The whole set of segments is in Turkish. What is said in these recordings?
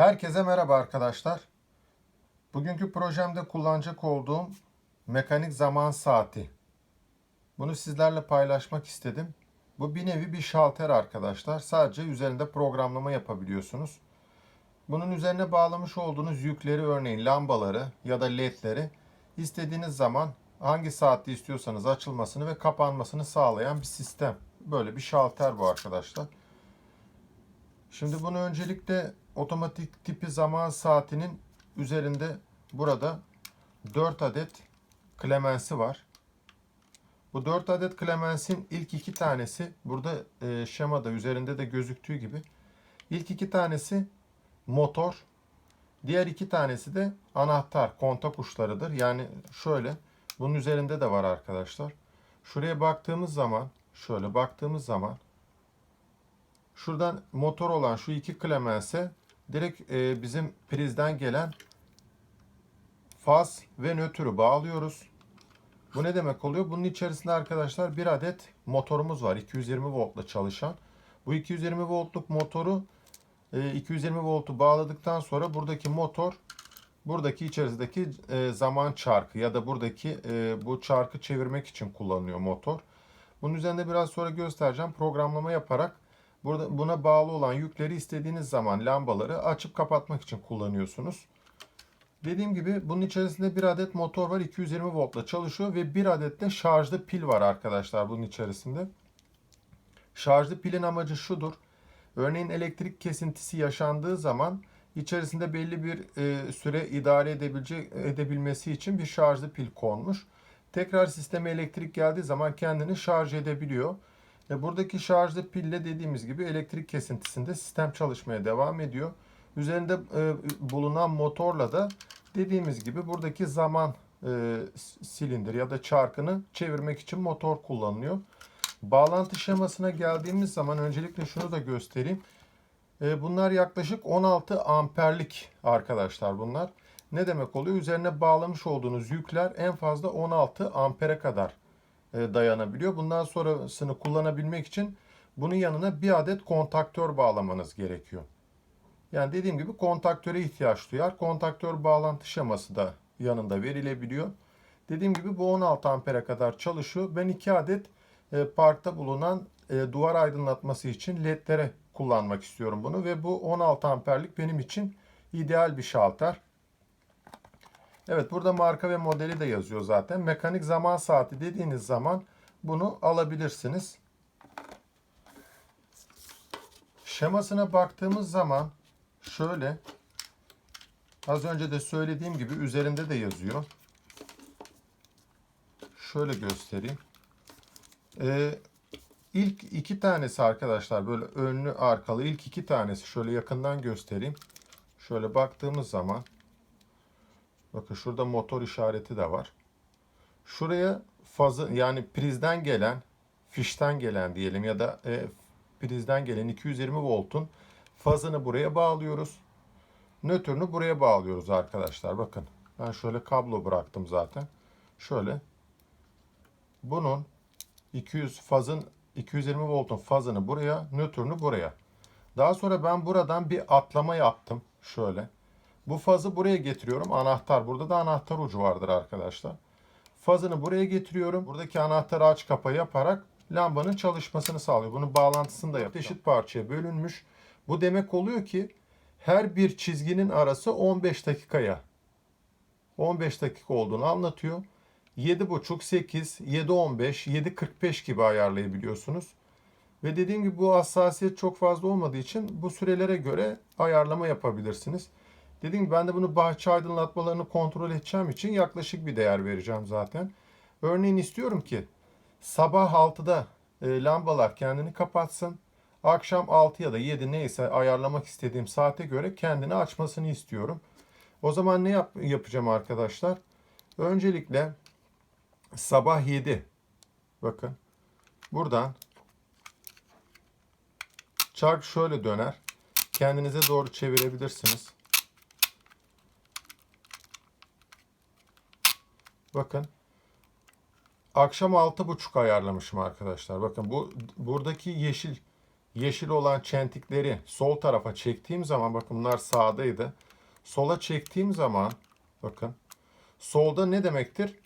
Herkese merhaba arkadaşlar. Bugünkü projemde kullanacak olduğum mekanik zaman saati. Bunu sizlerle paylaşmak istedim. Bu bir nevi bir şalter arkadaşlar. Sadece üzerinde programlama yapabiliyorsunuz. Bunun üzerine bağlamış olduğunuz yükleri örneğin lambaları ya da ledleri istediğiniz zaman hangi saatte istiyorsanız açılmasını ve kapanmasını sağlayan bir sistem. Böyle bir şalter bu arkadaşlar. Şimdi bunu öncelikle otomatik tipi zaman saatinin üzerinde burada 4 adet klemensi var. Bu 4 adet klemensin ilk iki tanesi burada e, şemada üzerinde de gözüktüğü gibi ilk iki tanesi motor. Diğer iki tanesi de anahtar, kontak uçlarıdır. Yani şöyle bunun üzerinde de var arkadaşlar. Şuraya baktığımız zaman şöyle baktığımız zaman şuradan motor olan şu iki klemense direkt e, bizim prizden gelen faz ve nötrü bağlıyoruz. Bu ne demek oluyor? Bunun içerisinde arkadaşlar bir adet motorumuz var. 220 voltla çalışan. Bu 220 voltluk motoru e, 220 voltu bağladıktan sonra buradaki motor buradaki içerisindeki e, zaman çarkı ya da buradaki e, bu çarkı çevirmek için kullanılıyor motor. Bunun üzerinde biraz sonra göstereceğim. Programlama yaparak burada buna bağlı olan yükleri istediğiniz zaman lambaları açıp kapatmak için kullanıyorsunuz. Dediğim gibi bunun içerisinde bir adet motor var 220 voltla çalışıyor ve bir adet de şarjlı pil var arkadaşlar bunun içerisinde. Şarjlı pilin amacı şudur. Örneğin elektrik kesintisi yaşandığı zaman içerisinde belli bir e, süre idare edebilecek edebilmesi için bir şarjlı pil konmuş. Tekrar sisteme elektrik geldiği zaman kendini şarj edebiliyor. E, buradaki şarjlı pille dediğimiz gibi elektrik kesintisinde sistem çalışmaya devam ediyor. Üzerinde e, bulunan motorla da dediğimiz gibi buradaki zaman e, silindir ya da çarkını çevirmek için motor kullanılıyor. Bağlantı şemasına geldiğimiz zaman öncelikle şunu da göstereyim. E, bunlar yaklaşık 16 amperlik arkadaşlar bunlar. Ne demek oluyor? Üzerine bağlamış olduğunuz yükler en fazla 16 ampere kadar dayanabiliyor. Bundan sonrasını kullanabilmek için bunun yanına bir adet kontaktör bağlamanız gerekiyor. Yani dediğim gibi kontaktöre ihtiyaç duyar. Kontaktör bağlantı şeması da yanında verilebiliyor. Dediğim gibi bu 16 ampere kadar çalışıyor. Ben 2 adet e, parkta bulunan e, duvar aydınlatması için ledlere kullanmak istiyorum bunu ve bu 16 amperlik benim için ideal bir şalter. Evet burada marka ve modeli de yazıyor zaten. Mekanik zaman saati dediğiniz zaman bunu alabilirsiniz. Şemasına baktığımız zaman şöyle az önce de söylediğim gibi üzerinde de yazıyor. Şöyle göstereyim. Ee, ilk iki tanesi arkadaşlar böyle önlü arkalı ilk iki tanesi şöyle yakından göstereyim. Şöyle baktığımız zaman bakın şurada motor işareti de var. Şuraya fazı yani prizden gelen fişten gelen diyelim ya da e, prizden gelen 220 voltun fazını buraya bağlıyoruz. Nötrünü buraya bağlıyoruz arkadaşlar. Bakın ben şöyle kablo bıraktım zaten. Şöyle bunun 200 fazın 220 voltun fazını buraya, nötrünü buraya. Daha sonra ben buradan bir atlama yaptım. Şöyle. Bu fazı buraya getiriyorum. Anahtar. Burada da anahtar ucu vardır arkadaşlar. Fazını buraya getiriyorum. Buradaki anahtarı aç kapa yaparak lambanın çalışmasını sağlıyor. Bunun bağlantısını da yapıyor. Eşit parçaya bölünmüş. Bu demek oluyor ki her bir çizginin arası 15 dakikaya 15 dakika olduğunu anlatıyor. 7.5, 8, 7.15, 7.45 gibi ayarlayabiliyorsunuz. Ve dediğim gibi bu hassasiyet çok fazla olmadığı için bu sürelere göre ayarlama yapabilirsiniz. Dediğim gibi ben de bunu bahçe aydınlatmalarını kontrol edeceğim için yaklaşık bir değer vereceğim zaten. Örneğin istiyorum ki sabah 6'da e, lambalar kendini kapatsın. Akşam 6 ya da 7 neyse ayarlamak istediğim saate göre kendini açmasını istiyorum. O zaman ne yap yapacağım arkadaşlar? Öncelikle sabah 7 bakın buradan çark şöyle döner. Kendinize doğru çevirebilirsiniz. Bakın akşam 6.30 ayarlamışım arkadaşlar. Bakın bu buradaki yeşil yeşil olan çentikleri sol tarafa çektiğim zaman bakın bunlar sağdaydı. Sola çektiğim zaman bakın solda ne demektir?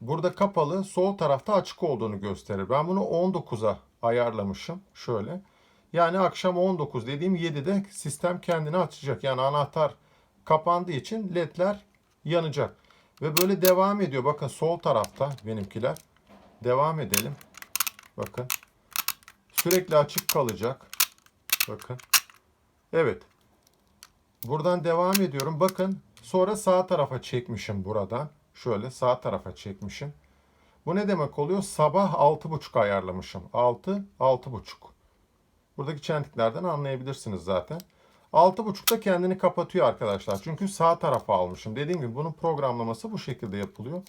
Burada kapalı, sol tarafta açık olduğunu gösterir. Ben bunu 19'a ayarlamışım. Şöyle. Yani akşam 19 dediğim 7'de sistem kendini açacak. Yani anahtar kapandığı için ledler yanacak. Ve böyle devam ediyor. Bakın sol tarafta benimkiler. Devam edelim. Bakın. Sürekli açık kalacak. Bakın. Evet. Buradan devam ediyorum. Bakın. Sonra sağ tarafa çekmişim buradan. Şöyle sağ tarafa çekmişim. Bu ne demek oluyor? Sabah 6.30 ayarlamışım. 6, 6.30. Buradaki çentiklerden anlayabilirsiniz zaten. 6.30'da kendini kapatıyor arkadaşlar. Çünkü sağ tarafa almışım. Dediğim gibi bunun programlaması bu şekilde yapılıyor.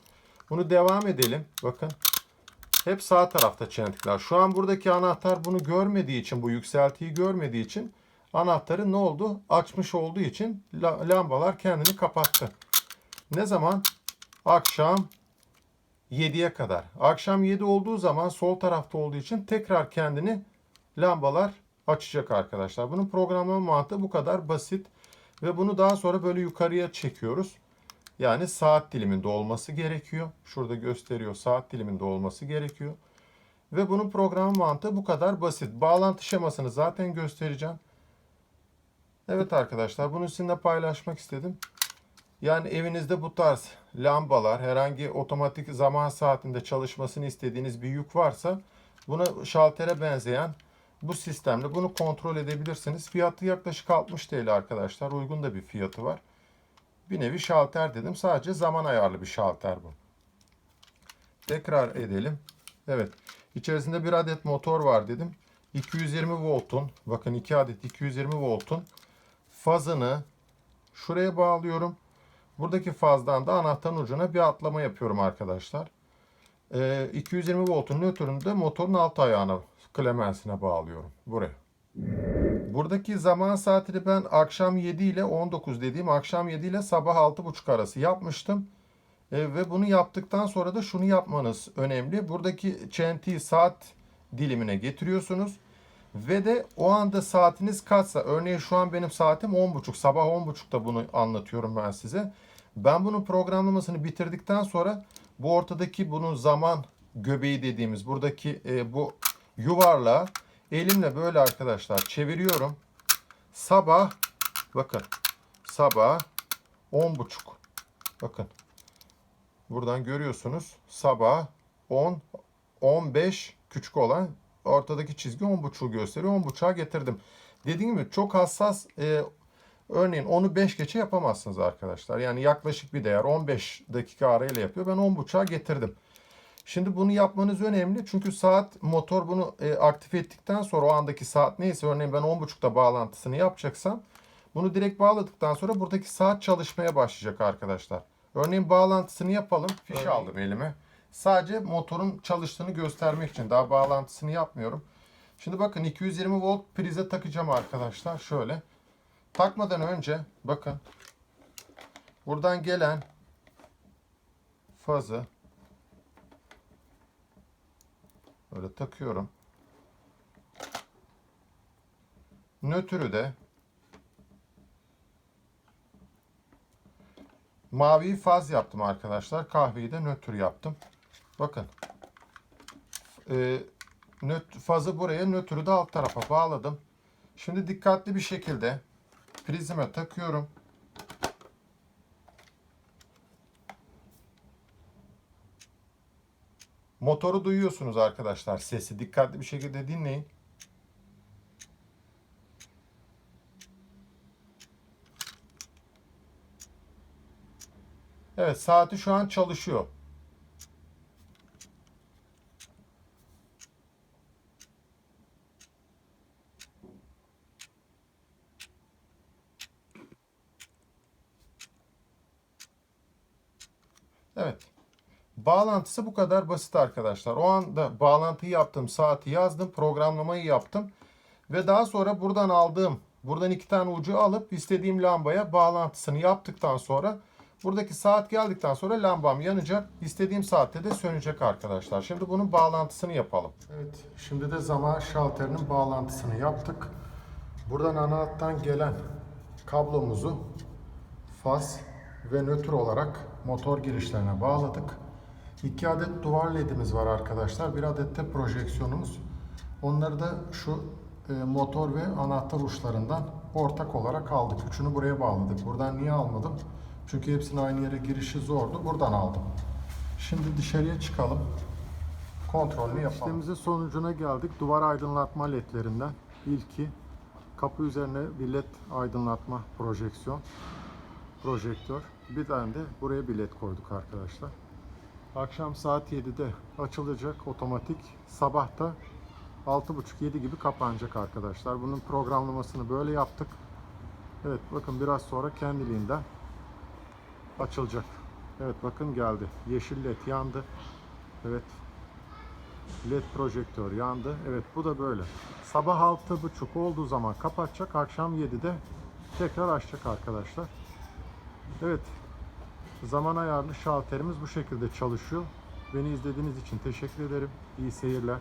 Bunu devam edelim. Bakın. Hep sağ tarafta çentikler. Şu an buradaki anahtar bunu görmediği için, bu yükseltiyi görmediği için anahtarı ne oldu? Açmış olduğu için la- lambalar kendini kapattı. Ne zaman? Akşam 7'ye kadar. Akşam 7 olduğu zaman sol tarafta olduğu için tekrar kendini lambalar açacak arkadaşlar. Bunun programlama mantığı bu kadar basit. Ve bunu daha sonra böyle yukarıya çekiyoruz. Yani saat diliminde olması gerekiyor. Şurada gösteriyor saat diliminde olması gerekiyor. Ve bunun program mantığı bu kadar basit. Bağlantı şemasını zaten göstereceğim. Evet arkadaşlar bunu sizinle paylaşmak istedim. Yani evinizde bu tarz lambalar, herhangi otomatik zaman saatinde çalışmasını istediğiniz bir yük varsa buna şaltere benzeyen bu sistemle bunu kontrol edebilirsiniz. Fiyatı yaklaşık 60 TL arkadaşlar. Uygun da bir fiyatı var. Bir nevi şalter dedim. Sadece zaman ayarlı bir şalter bu. Tekrar edelim. Evet. İçerisinde bir adet motor var dedim. 220 voltun, bakın 2 adet 220 voltun fazını şuraya bağlıyorum. Buradaki fazdan da anahtarın ucuna bir atlama yapıyorum arkadaşlar. Ee, 220 voltun nötrünü de motorun alt ayağına, klemensine bağlıyorum. Buraya. Buradaki zaman saatini ben akşam 7 ile 19 dediğim akşam 7 ile sabah 6.30 arası yapmıştım. E, ve bunu yaptıktan sonra da şunu yapmanız önemli. Buradaki çentiyi saat dilimine getiriyorsunuz. Ve de o anda saatiniz kaçsa, örneğin şu an benim saatim 10.30, sabah 10.30'da bunu anlatıyorum ben size. Ben bunun programlamasını bitirdikten sonra bu ortadaki bunun zaman göbeği dediğimiz buradaki e, bu yuvarlağı elimle böyle arkadaşlar çeviriyorum. Sabah bakın sabah 10.30 bakın buradan görüyorsunuz sabah 10 15 küçük olan ortadaki çizgi 10.5'u gösteriyor. 10.5'a getirdim. Dediğim gibi çok hassas e, örneğin onu 5 geçe yapamazsınız arkadaşlar. Yani yaklaşık bir değer 15 dakika arayla yapıyor. Ben 10.5'a getirdim. Şimdi bunu yapmanız önemli. Çünkü saat motor bunu e, aktif ettikten sonra o andaki saat neyse örneğin ben 10.30'da bağlantısını yapacaksam bunu direkt bağladıktan sonra buradaki saat çalışmaya başlayacak arkadaşlar. Örneğin bağlantısını yapalım. Fiş Örneğin. aldım elime. Sadece motorun çalıştığını göstermek için daha bağlantısını yapmıyorum. Şimdi bakın 220 volt prize takacağım arkadaşlar. Şöyle. Takmadan önce bakın buradan gelen fazı böyle takıyorum. Nötrü de maviyi faz yaptım arkadaşlar. Kahveyi de nötr yaptım. Bakın. Ee, nöt, fazı buraya, nötrü de alt tarafa bağladım. Şimdi dikkatli bir şekilde prizime takıyorum. Motoru duyuyorsunuz arkadaşlar. Sesi dikkatli bir şekilde dinleyin. Evet saati şu an çalışıyor. Evet. Bağlantısı bu kadar basit arkadaşlar. O anda bağlantıyı yaptım, saati yazdım, programlamayı yaptım. Ve daha sonra buradan aldığım, buradan iki tane ucu alıp istediğim lambaya bağlantısını yaptıktan sonra Buradaki saat geldikten sonra lambam yanacak. İstediğim saatte de sönecek arkadaşlar. Şimdi bunun bağlantısını yapalım. Evet, şimdi de zaman şalterinin bağlantısını yaptık. Buradan ana gelen kablomuzu faz ve nötr olarak motor girişlerine bağladık. İki adet duvar ledimiz var arkadaşlar. Bir adet de projeksiyonumuz. Onları da şu e, motor ve anahtar uçlarından ortak olarak aldık. Üçünü buraya bağladık. Buradan niye almadım? Çünkü hepsinin aynı yere girişi zordu. Buradan aldım. Şimdi dışarıya çıkalım. Kontrolünü yapalım. İşlemimizin sonucuna geldik. Duvar aydınlatma ledlerinden ilki kapı üzerine bir led aydınlatma projeksiyon projektör. Bir tane de buraya bir led koyduk arkadaşlar. Akşam saat 7'de açılacak otomatik. Sabah da 6.30-7 gibi kapanacak arkadaşlar. Bunun programlamasını böyle yaptık. Evet bakın biraz sonra kendiliğinden açılacak. Evet bakın geldi. Yeşil led yandı. Evet. LED projektör yandı. Evet bu da böyle. Sabah 6.30 olduğu zaman kapatacak. Akşam 7'de tekrar açacak arkadaşlar. Evet. Zaman ayarlı şalterimiz bu şekilde çalışıyor. Beni izlediğiniz için teşekkür ederim. İyi seyirler.